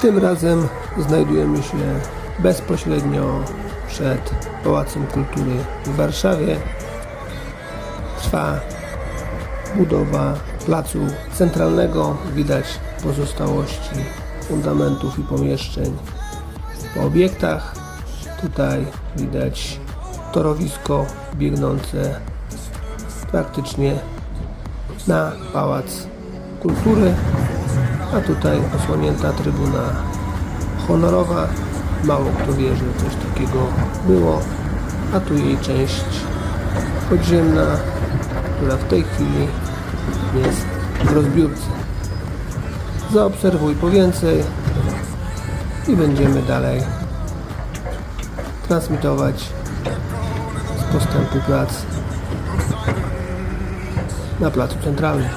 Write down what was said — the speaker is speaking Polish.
Tym razem znajdujemy się bezpośrednio przed Pałacem Kultury w Warszawie. Trwa budowa placu centralnego. Widać pozostałości fundamentów i pomieszczeń po obiektach. Tutaj widać torowisko biegnące praktycznie na Pałac Kultury, a tutaj osłonięta trybuna honorowa. Mało kto wie, że coś takiego było, a tu jej część podziemna, która w tej chwili jest w rozbiórce. Zaobserwuj po więcej i będziemy dalej transmitować z postępu prac na Placu Centralnym.